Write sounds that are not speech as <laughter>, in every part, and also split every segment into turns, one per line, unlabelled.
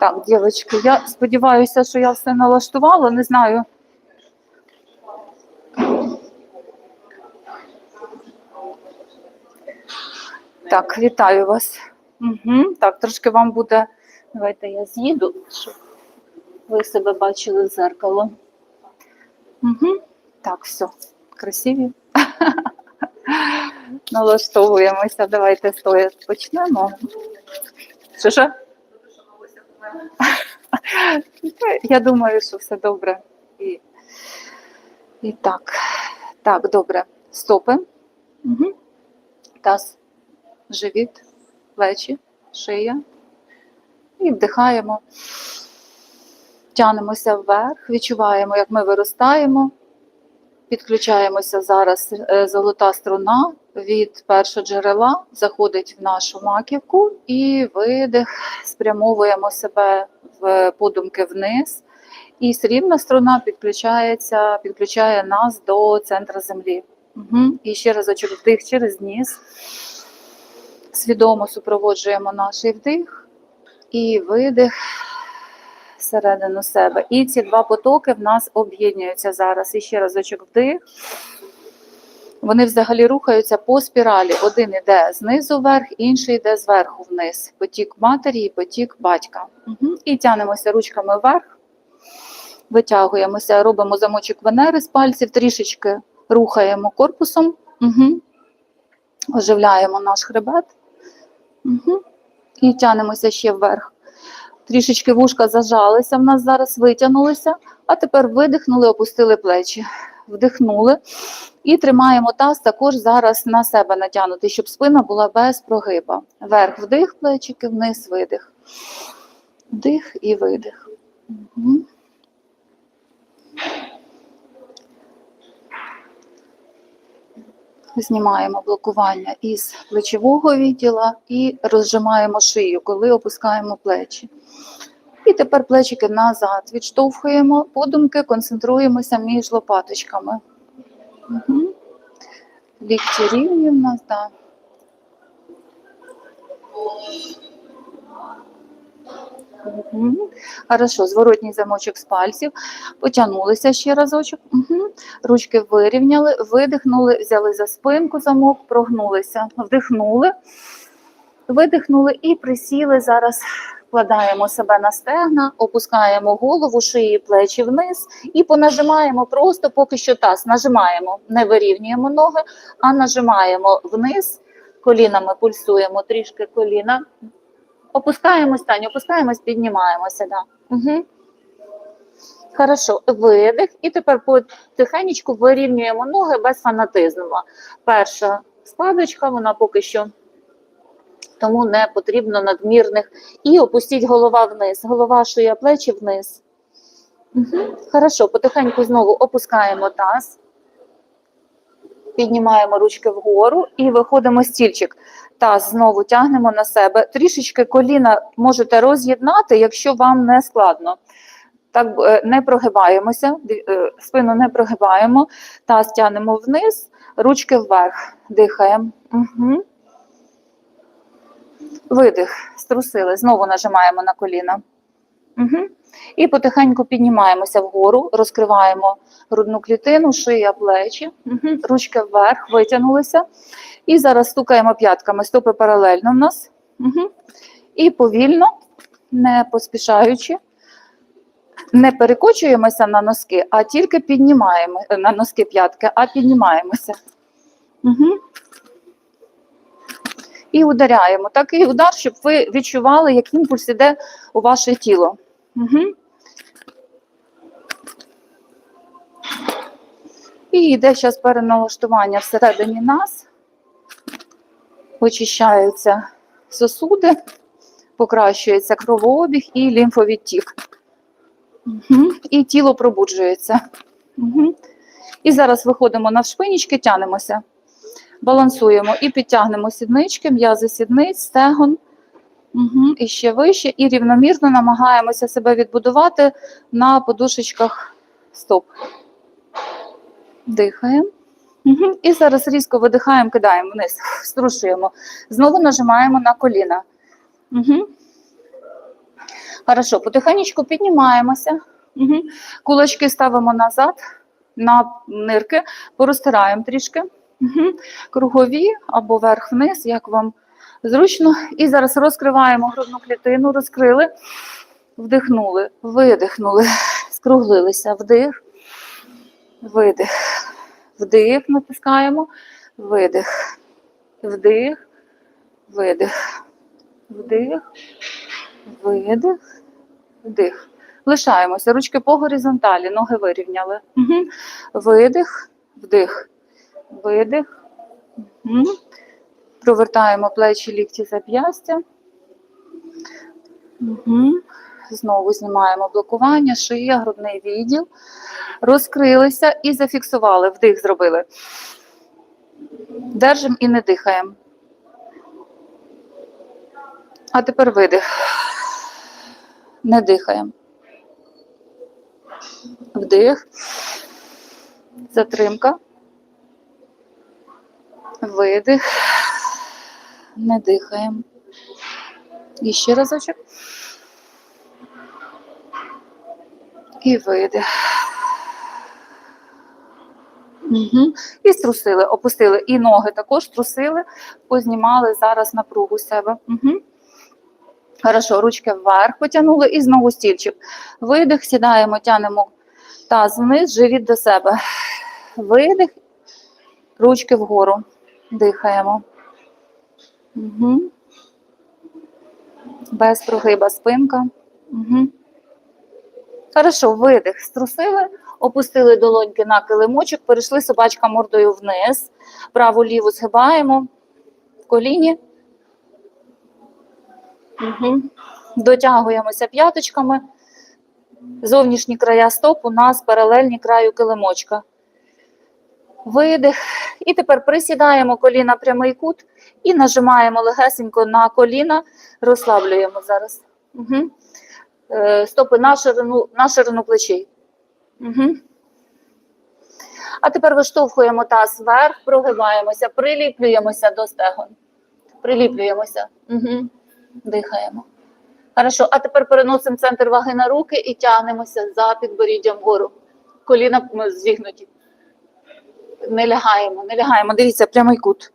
Так, дівчатки, я сподіваюся, що я все налаштувала, не знаю. Так, вітаю вас. Угу. Так, трошки вам буде. Давайте я з'їду, щоб ви себе бачили в зеркало. Угу. Так, все, красиві. <laughs> Налаштовуємося. Давайте стоя почнемо. Що що? Я думаю, що все добре. І, і так. Так, добре. Стопи. Угу. Таз, живіт, плечі, шия. І вдихаємо. Тянемося вверх, відчуваємо, як ми виростаємо. Підключаємося зараз е, золота струна від першого джерела, заходить в нашу маківку і видих, спрямовуємо себе в подумки вниз. І срібна струна підключається, підключає нас до центра землі. Угу. І ще разочок вдих через ніс. Свідомо супроводжуємо наш вдих і видих всередину себе. І ці два потоки в нас об'єднуються зараз. І ще разочок вдих. Вони взагалі рухаються по спіралі. Один йде знизу вверх, інший йде зверху вниз. Потік матері і потік батька. Угу. І тянемося ручками вверх, витягуємося, робимо замочок Венери з пальців, трішечки рухаємо корпусом, угу. оживляємо наш хребет угу. і тянемося ще вверх. Трішечки вушка зажалися, в нас зараз витягнулися, а тепер видихнули, опустили плечі, вдихнули і тримаємо таз також зараз на себе натягнутий, щоб спина була без прогиба. Вверх вдих, плечики, вниз видих. Вдих і видих. Угу. Знімаємо блокування із плечового відділа і розжимаємо шию, коли опускаємо плечі. І тепер плечики назад відштовхуємо, подумки концентруємося між лопаточками. Угу. Лікті рівні в нас, так. Угу. Хорошо, зворотній замочок з пальців. Потягнулися ще разочок. Угу. Ручки вирівняли, видихнули, взяли за спинку замок, прогнулися, вдихнули, видихнули і присіли. Зараз вкладаємо себе на стегна, опускаємо голову, шиї, плечі вниз і понажимаємо просто поки що таз. Нажимаємо, не вирівнюємо ноги, а нажимаємо вниз, колінами пульсуємо трішки коліна. Опускаємось, Таню, опускаємось, піднімаємося. Да. Угу. Хорошо, видих. І тепер потихеньку вирівнюємо ноги без фанатизму. Перша складочка, вона поки що, тому не потрібно надмірних. І опустіть голова вниз. Голова, шия, плечі вниз. Угу. Хорошо, потихеньку знову опускаємо таз. Піднімаємо ручки вгору і виходимо стільчик. Таз знову тягнемо на себе. Трішечки коліна можете роз'єднати, якщо вам не складно. Так е, не прогибаємося, е, спину не прогибаємо, таз тягнемо вниз, ручки вверх. Дихаємо. Угу. Видих, струсили. Знову нажимаємо на коліна. Угу. І потихеньку піднімаємося вгору, розкриваємо грудну клітину, шия, плечі, угу. ручки вверх, витягнулися. І зараз стукаємо п'ятками, стопи паралельно в нас. Угу. І повільно, не поспішаючи, не перекочуємося на носки, а тільки піднімаємо на носки п'ятки, а піднімаємося. Угу. І ударяємо. Такий удар, щоб ви відчували, як імпульс іде у ваше тіло. Угу. І йде зараз переналаштування всередині нас. Очищаються сосуди, покращується кровообіг і лімфовідтік. Угу. І тіло пробуджується. Угу. І зараз виходимо на шпинічки, тянемося, балансуємо і підтягнемо сіднички, м'язи сідниць, стегон. Угу. І ще вище, і рівномірно намагаємося себе відбудувати на подушечках стоп. Дихаємо. Угу. І зараз різко видихаємо, кидаємо вниз, струшуємо. Знову нажимаємо на коліна. Угу. Хорошо, потихенечку піднімаємося. Угу. Кулачки ставимо назад на нирки, порозтираємо трішки. Угу. Кругові або вверх-вниз, як вам зручно. І зараз розкриваємо грудну клітину, розкрили, вдихнули, видихнули, скруглилися, вдих, видих, вдих, натискаємо, видих, вдих, видих, вдих, видих, вдих. Лишаємося. Ручки по горизонталі, ноги вирівняли. Угу. Видих, вдих, видих. Угу. Провертаємо плечі, лікті, зап'ястя. Угу. Знову знімаємо блокування, шия, грудний відділ. Розкрилися і зафіксували. Вдих зробили. Держимо і не дихаємо. А тепер видих. Не дихаємо. Вдих. Затримка. Видих. Не дихаємо. І ще разочок. І видих. Угу. І струсили, опустили. І ноги також трусили, познімали зараз напругу себе. Угу. Хорошо, ручки вверх потягнули і знову стільчик. Видих, сідаємо, тянемо таз вниз, живіт до себе. Видих, ручки вгору. Дихаємо. Угу. Без прогиба спинка. Угу. Хорошо, видих. Струсили, опустили долоньки на килимочок, перейшли собачка мордою вниз. Праву ліву згибаємо в коліні. Угу. Дотягуємося п'яточками. Зовнішні края стоп у нас паралельні краю килимочка. Видих. І тепер присідаємо коліна прямий кут і нажимаємо легесенько на коліна, розслаблюємо зараз. Угу. Стопи на ширину, на ширину плечей. Угу. А тепер виштовхуємо таз вверх, прогибаємося, приліплюємося до стегон. Приліплюємося. Угу. Дихаємо. Хорошо, а тепер переносимо центр ваги на руки і тягнемося за підборіддям вгору. Коліна зігнуті. Не лягаємо, не лягаємо. Дивіться, прямий кут.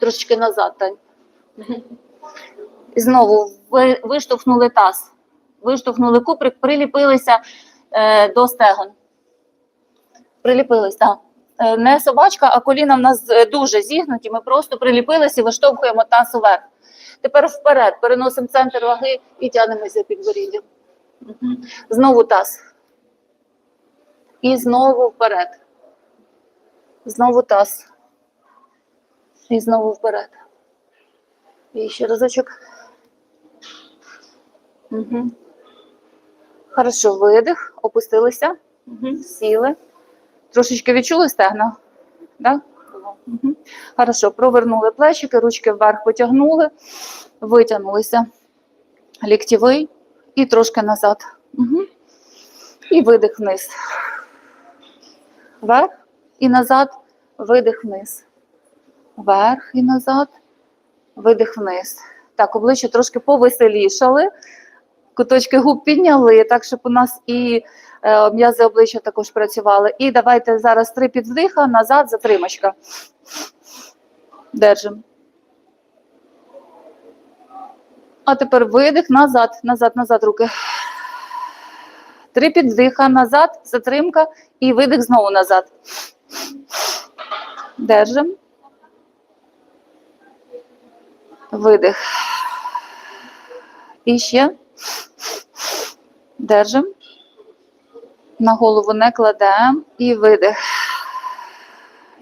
Трошечки назад, Тань. І знову виштовхнули таз. Виштовхнули куприк, приліпилися е, до стегон. Приліпились, так. Е, не собачка, а коліна в нас е, дуже зігнуті. Ми просто приліпилися і виштовхуємо таз уверх. Тепер вперед переносимо центр ваги і тягнемося під боріддям. Знову таз. І знову вперед. Знову таз. І знову вперед. І ще разочок. Угу. Хорошо, видих, опустилися, угу. сіли. Трошечки відчули стегна? Да? Угу. Хорошо, провернули плечики, ручки вверх потягнули, витягнулися. Ліктєвий і трошки назад. Угу. І видих вниз. Вверх і назад, видих вниз. Вверх і назад, видих вниз. Так, обличчя трошки повеселішали, куточки губ підняли, так, щоб у нас і е, м'язи обличчя також працювали. І давайте зараз три підвдиха, назад, затримочка. Держимо. А тепер видих, назад, назад, назад руки. Три підвдиха, назад, затримка і видих знову назад. Держимо. Видих. І ще. Держимо. На голову не кладемо. І видих.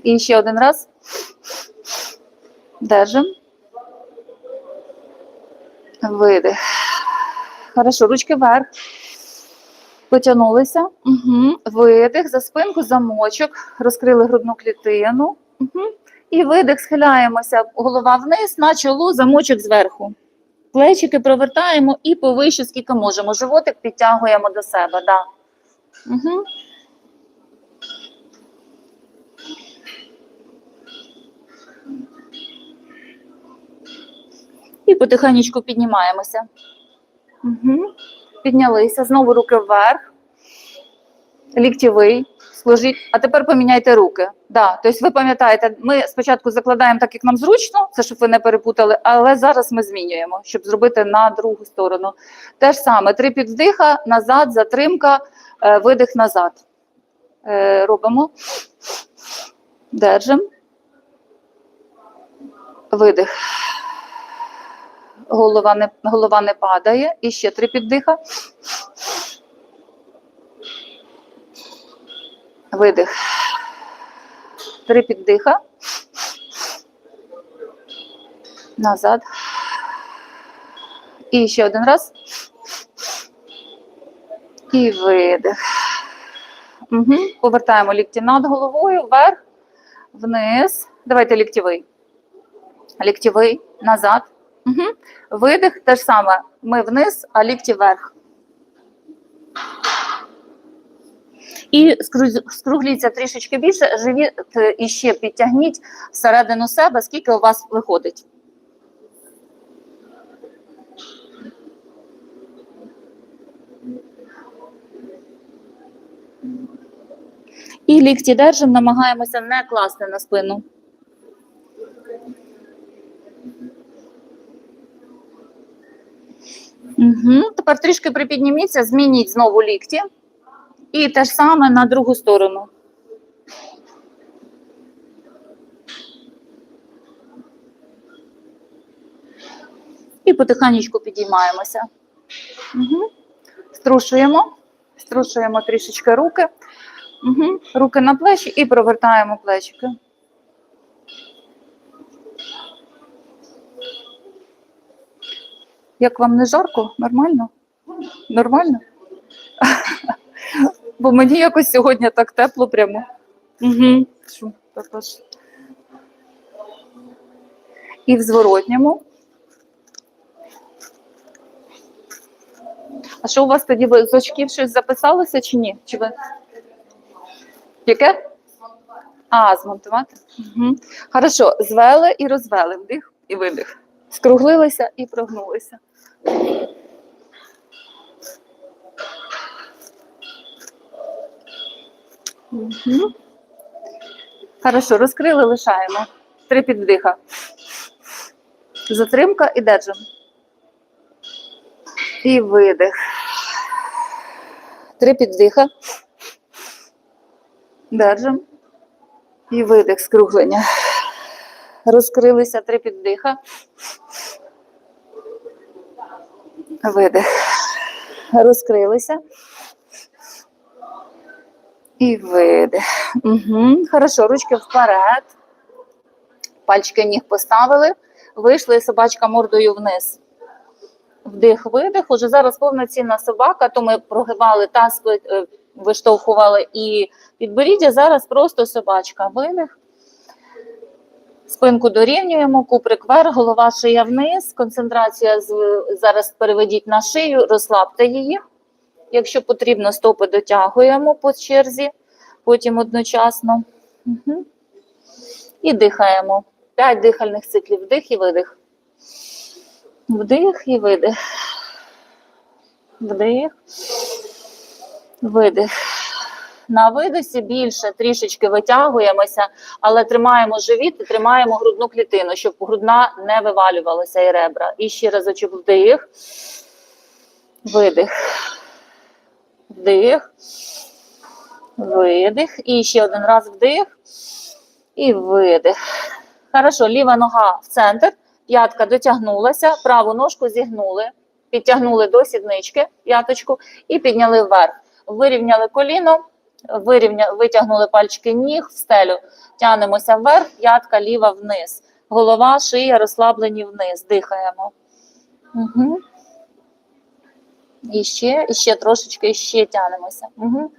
І ще один раз. Держимо. Видих. Хорошо, ручки вверх. Потягнулися. Угу. Видих, за спинку, замочок. Розкрили грудну клітину. Угу. І видих, схиляємося, голова вниз, на чоло, замочок зверху. Плечики провертаємо і повище, скільки можемо. Животик підтягуємо до себе. Да. Угу. І потихеньку піднімаємося. Угу. Піднялися. Знову руки вверх. Ліктєвий. Сложіть. А тепер поміняйте руки. Да. Тобто ви пам'ятаєте, ми спочатку закладаємо так, як нам зручно, це щоб ви не перепутали, але зараз ми змінюємо, щоб зробити на другу сторону. Те ж саме: три підвдиха, назад, затримка, е, видих назад. Е, Робимо. Держимо. Видих. Голова не, голова не падає. І ще три піддиха. Видих. Три піддиха. Назад. І ще один раз. І видих. Угу. Повертаємо лікті над головою, вверх, вниз. Давайте ліктєвий. Ліктєвий, назад. Угу. Видих, те ж саме. Ми вниз, а лікті вверх. І скругліться трішечки більше, живіт е, і ще підтягніть всередину себе, скільки у вас виходить. І лікті держимо, намагаємося не класти на спину. Угу. Тепер трішки припідніміться, змініть знову лікті. І те ж саме на другу сторону. І потихеньку підіймаємося. Угу. Струшуємо, струшуємо трішечки руки. Угу. Руки на плечі і провертаємо плечики. Як вам не жарко? Нормально? Нормально? Бо мені якось сьогодні так тепло прямо. Угу. Також. І в зворотньому. А що у вас тоді ви з очків щось записалося чи ні? Чи ви? Яке? А, змонтувати. Угу. Хорошо, звели і розвели. Вдих і видих. Скруглилися і прогнулися. Угу. Хорошо, розкрили, лишаємо. Три підвдиха. Затримка і держимо. І видих. Три підвдиха. Держимо. І видих, скруглення. Розкрилися три піддиха. Видих. Розкрилися. І видих. Угу. Хорошо, ручки вперед. Пальчики ніг поставили. Вийшли собачка мордою вниз. Вдих, видих. Уже зараз повноцінна собака, то ми прогибали таз, е, виштовхували і підборіддя. Зараз просто собачка. Видих. Спинку дорівнюємо, куприк вверх, голова шия вниз. Концентрація зараз переведіть на шию, розслабте її. Якщо потрібно, стопи дотягуємо по черзі, потім одночасно. Угу. І дихаємо. П'ять дихальних циклів. Вдих і видих. Вдих і видих. Вдих. Видих. На видосі більше трішечки витягуємося, але тримаємо живіт і тримаємо грудну клітину, щоб грудна не вивалювалася і ребра. І ще разочок вдих. Видих. Вдих. Видих. І ще один раз вдих. І видих. Хорошо, ліва нога в центр, п'ятка дотягнулася, праву ножку зігнули, підтягнули до сіднички п'яточку і підняли вверх. Вирівняли коліно, вирівня, витягнули пальчики ніг в стелю, тягнемося вверх, п'ятка ліва вниз. Голова, шия розслаблені вниз. Дихаємо. Угу. І ще, і ще трошечки, і ще тягнемося. Угу.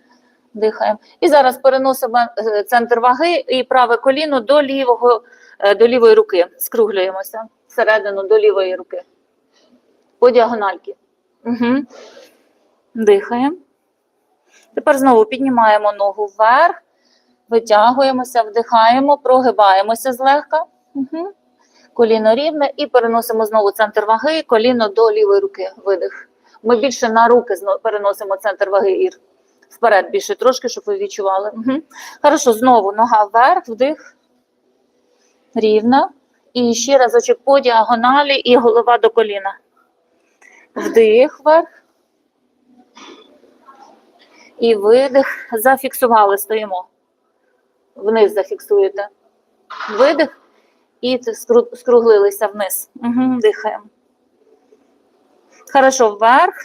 Дихаємо. І зараз переносимо е, центр ваги і праве коліно до лівого, е, до лівої руки. Скруглюємося всередину до лівої руки. По діагональки. Угу. Дихаємо. Тепер знову піднімаємо ногу вверх, витягуємося, вдихаємо, прогибаємося злегка. Угу. Коліно рівне і переносимо знову центр ваги, коліно до лівої руки. Видих. Ми більше на руки переносимо центр ваги ір. Вперед більше трошки, щоб ви відчували. Угу. Хорошо, знову нога вверх, вдих. Рівно. І ще разочок по діагоналі і голова до коліна. Вдих вверх. І видих. Зафіксували, стоїмо. Вниз зафіксуєте. Видих. І скруглилися вниз. Угу, дихаємо. Хорошо, вверх.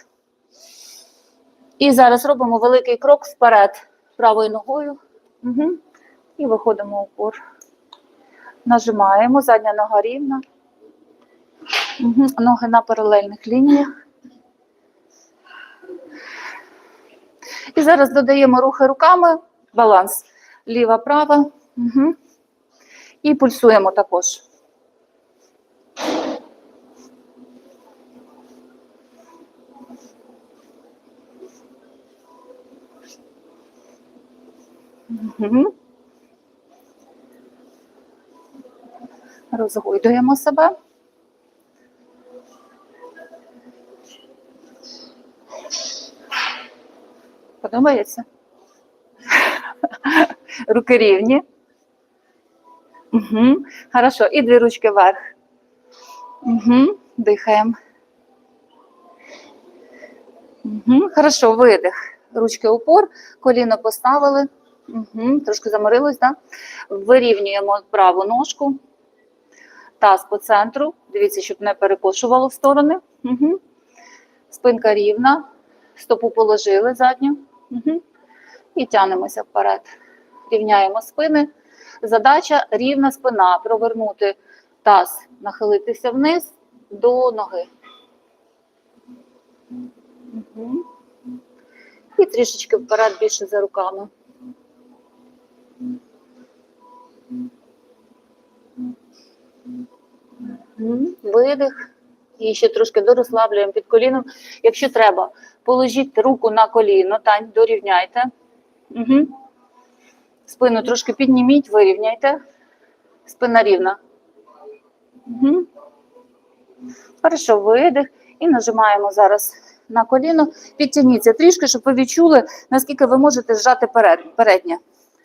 І зараз робимо великий крок вперед правою ногою. Угу. І виходимо упор. Нажимаємо, задня нога рівна. Угу. Ноги на паралельних лініях. І зараз додаємо рухи руками, баланс. Ліва, права. Угу. І пульсуємо також. Розгойдуємо себе. Подобається? <laughs> Руки рівні. Угу. Хорошо. І дві ручки вверх. Угу. Дихаємо. Угу. Хорошо, видих. Ручки упор, коліно поставили. Угу. Трошки заморилось, так? Да? Вирівнюємо праву ножку. Таз по центру. Дивіться, щоб не перекошувало в сторони. Угу. Спинка рівна. Стопу положили задню. Угу. І тянемося вперед. Рівняємо спини. Задача рівна спина. Провернути таз, нахилитися вниз до ноги. Угу. І трішечки вперед більше за руками. Видих. І ще трошки дорозслаблюємо під коліном. Якщо треба, положіть руку на коліно, тань, дорівняйте. Угу. Спину трошки підніміть, вирівняйте. Спина рівна. Угу. Хорошо, видих. І нажимаємо зараз на коліно. Підтягніться трішки, щоб ви відчули, наскільки ви можете зжати перед, переднє.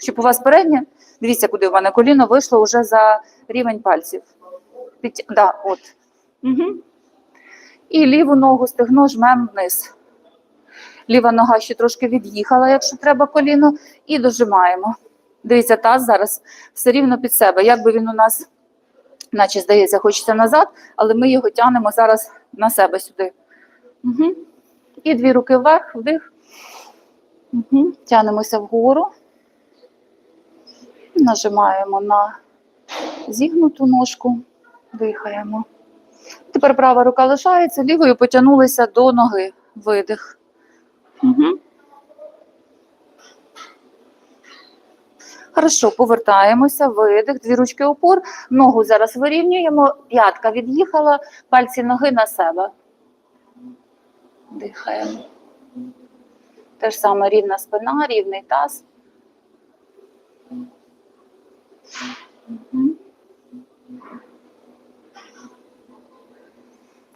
Щоб у вас переднє, дивіться, куди у мене коліно вийшло вже за рівень пальців. Підтя... Да, от. Угу. І ліву ногу стегно жмемо вниз. Ліва нога ще трошки від'їхала, якщо треба коліно, і дожимаємо. Дивіться, таз зараз все рівно під себе. Як би він у нас, наче здається, хочеться назад, але ми його тягнемо зараз на себе сюди. Угу. І дві руки вверх, вдих. Угу. Тянемося вгору. Нажимаємо на зігнуту ножку, дихаємо. Тепер права рука лишається, лівою потягнулися до ноги. Видих. Угу. Хорошо, повертаємося, видих, дві ручки опор, ногу зараз вирівнюємо, п'ятка від'їхала, пальці ноги на себе. Дихаємо. Те ж саме рівна спина, рівний таз.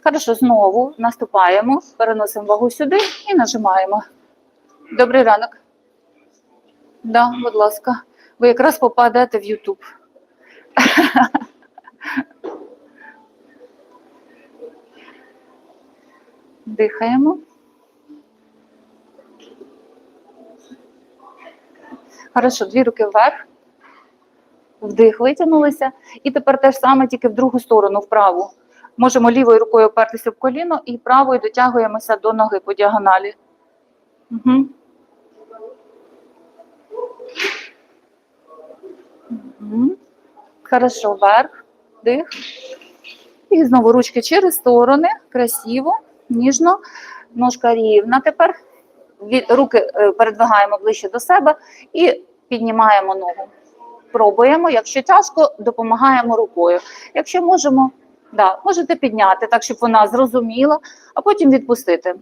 Хорошо, знову наступаємо, переносимо вагу сюди і нажимаємо. Добрий ранок. Да, будь ласка. Ви якраз попадете в YouTube. Дихаємо. Хорошо, дві руки вверх. Вдих, витягнулися. І тепер те ж саме, тільки в другу сторону, вправу. Можемо лівою рукою опертися в коліно і правою дотягуємося до ноги по діагоналі. Угу. Угу. Хорошо, вверх, дих. І знову ручки через сторони, красиво, ніжно, ножка рівна. Тепер руки е, передвигаємо ближче до себе і піднімаємо ногу. Пробуємо. Якщо тяжко, допомагаємо рукою. Якщо можемо, да, можете підняти так, щоб вона зрозуміла, а потім відпустити.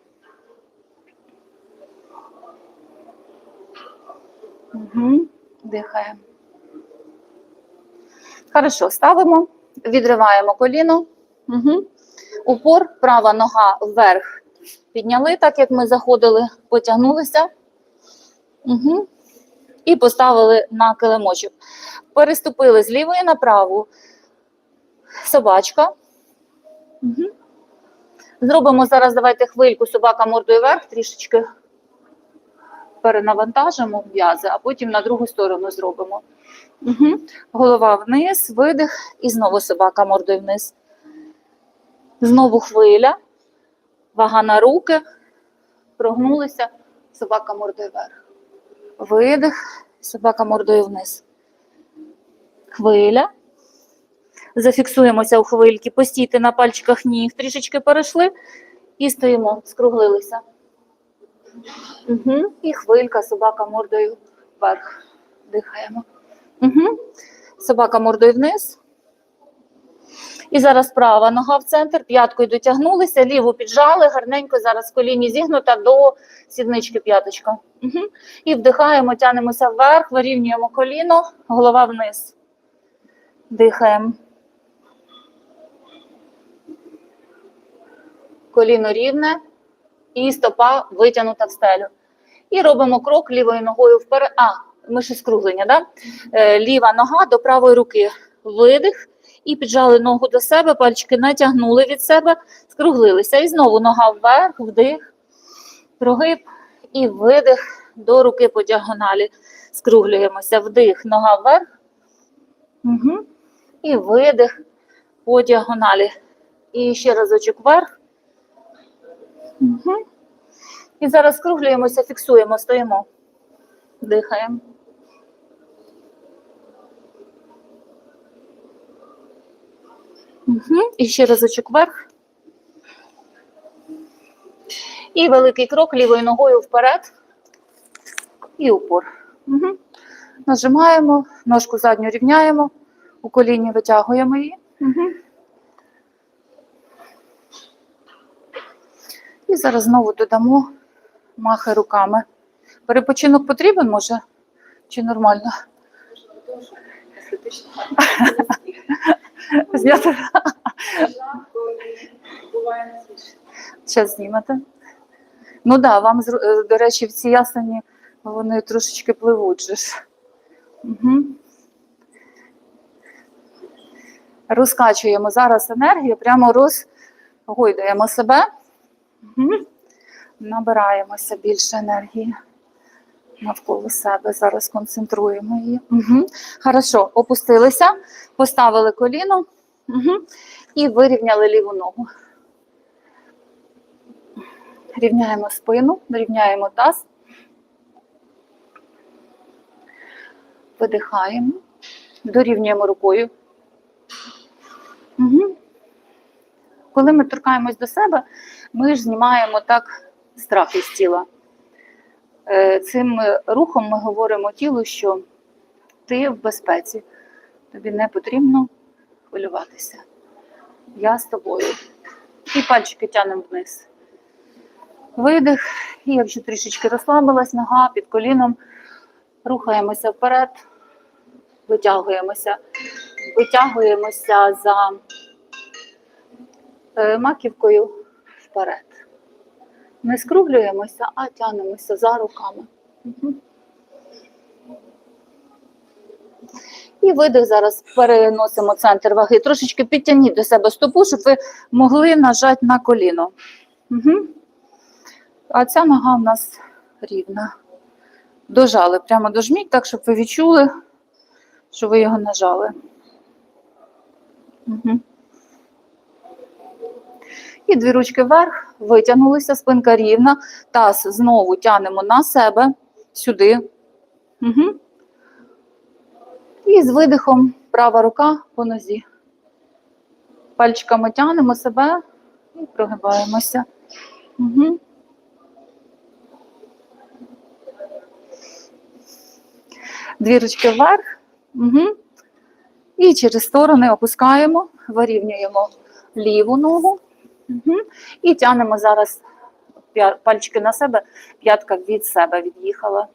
Угу. Дихаємо. Хорошо, ставимо, відриваємо коліно. Угу. Упор, права нога вверх, Підняли так, як ми заходили, потягнулися. Угу. І поставили на килимочок. Переступили з лівої на праву. Собачка. Угу. Зробимо зараз, давайте хвильку, собака мордою вверх, трішечки перенавантажимо м'язи, а потім на другу сторону зробимо. Угу. Голова вниз, видих, і знову собака мордою вниз. Знову хвиля, вага на руки, прогнулися, собака мордою вверх. Видих, собака мордою вниз. Хвиля. Зафіксуємося у хвильки, постійте на пальчиках ніг, трішечки перейшли і стоїмо, скруглилися. Угу. І хвилька, собака мордою вверх. Дихаємо. Угу. Собака мордою вниз. І зараз права нога в центр, п'яткою дотягнулися, ліву піджали, гарненько зараз коліні зігнута до сіднички п'яточка. Угу. І вдихаємо, тянемося вверх, вирівнюємо коліно, голова вниз. Дихаємо. Коліно рівне і стопа витягнута в стелю. І робимо крок лівою ногою вперед. А, ми ще скруглення, да? Е, ліва нога до правої руки. Видих. І піджали ногу до себе, пальчики натягнули від себе, скруглилися. І знову нога вверх, вдих, прогиб і видих до руки по діагоналі. Скруглюємося. Вдих, нога вверх. Угу. І видих по діагоналі. І ще разочок вверх. Угу. І зараз скруглюємося, фіксуємо, стоїмо. Дихаємо. Угу. І ще разочок вверх. І великий крок лівою ногою вперед. І упор. Угу. Нажимаємо, ножку задню рівняємо, у коліні витягуємо її. Угу. І зараз знову додамо махи руками. Перепочинок потрібен, може? Чи нормально? <laughs> Зняти? Зараз знімете. Ну так, да, вам, е, до речі, в ці ясені вони трошечки пливуть ж. Угу. Розкачуємо зараз енергію, прямо розгойдуємо себе. Угу. Набираємося більше енергії навколо себе. Зараз концентруємо її. Угу. Хорошо, опустилися, поставили коліно угу. і вирівняли ліву ногу. Рівняємо спину, рівняємо таз. Видихаємо, дорівнюємо рукою. Угу. Коли ми торкаємось до себе, ми ж знімаємо так страх із тіла. Е, Цим е, рухом ми говоримо тілу, що ти в безпеці, тобі не потрібно хвилюватися. Я з тобою. І пальчики тянемо вниз. Видих, і якщо трішечки розслабилась нога під коліном, рухаємося вперед, витягуємося, витягуємося за е, маківкою вперед. Не скруглюємося, а тягнемося за руками. І видих зараз переносимо центр ваги. Трошечки підтягніть до себе стопу, щоб ви могли нажати на коліно. А ця нога в нас рівна. Дожали, прямо дожміть, так, щоб ви відчули, що ви його нажали. Угу. І дві ручки вверх, витягнулися, спинка рівна. Таз знову тянемо на себе, сюди. Угу. І з видихом права рука по нозі. Пальчиками тянемо себе і прогибаємося. Угу. Дві ручки вверх. Угу. І через сторони опускаємо, вирівнюємо ліву ногу. Угу. І тягнемо зараз пальчики на себе, п'ятка від себе від'їхала.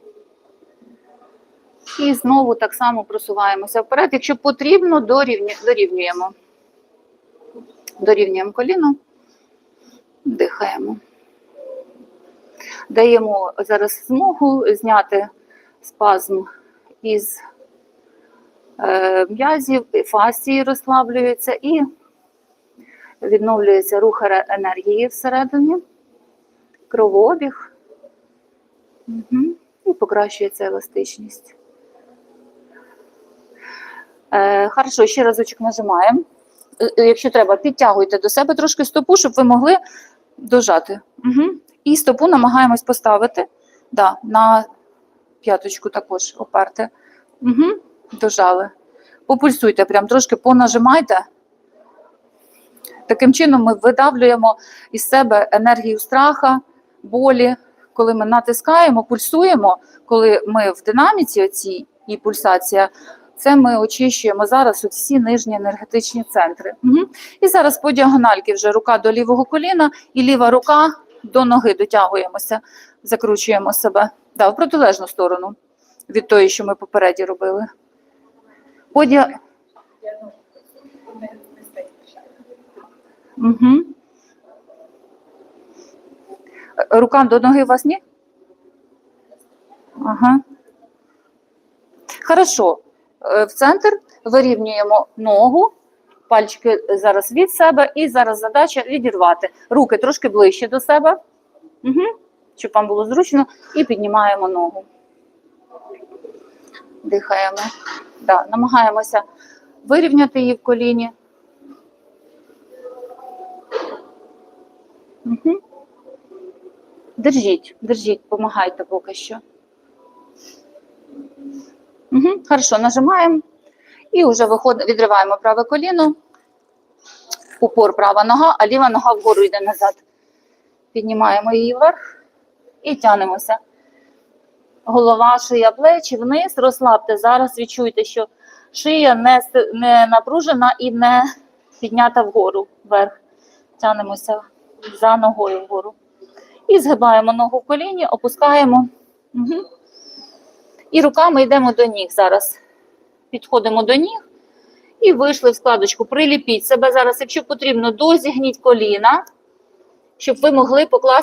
І знову так само просуваємося вперед. Якщо потрібно, дорівню, дорівнюємо. Дорівнюємо коліно, дихаємо. Даємо зараз змогу зняти спазм із е, м'язів, і фасції розслаблюються і відновлюється рух енергії всередині, кровообіг. Угу. І покращується еластичність. Е, хорошо, ще разочок нажимаємо. Е, е, Якщо треба, підтягуйте до себе трошки стопу, щоб ви могли дожати. Угу. І стопу намагаємось поставити да, на п'яточку також оперти. Угу. Дожали. Попульсуйте, прям трошки понажимайте. Таким чином ми видавлюємо із себе енергію страха, болі. Коли ми натискаємо, пульсуємо, коли ми в динаміці оцій і пульсація, це ми очищуємо зараз от всі нижні енергетичні центри. Угу. І зараз по діагональки вже рука до лівого коліна і ліва рука до ноги дотягуємося, закручуємо себе да, в протилежну сторону від тої, що ми попереді робили. По діа... Угу. Рука до ноги у вас ні? Ага. Хорошо. Е, В центр вирівнюємо ногу, пальчики зараз від себе, і зараз задача відірвати. Руки трошки ближче до себе, угу. щоб вам було зручно, і піднімаємо ногу. Дихаємо. Да, намагаємося вирівняти її в коліні. Держіть, держіть, допомагайте поки що. Угу. Хорошо, нажимаємо і вже виходить, відриваємо праве коліно, упор права нога, а ліва нога вгору йде назад. Піднімаємо її вверх і тянемося. Голова, шия, плечі вниз, розслабте. Зараз відчуйте, що шия не, не напружена і не піднята вгору вверх. Тянемося за ногою вгору. І згибаємо ногу в коліні, опускаємо. Угу. І руками йдемо до ніг зараз. Підходимо до ніг і вийшли в складочку. Приліпіть себе зараз, якщо потрібно, дозігніть коліна, щоб ви могли покласти.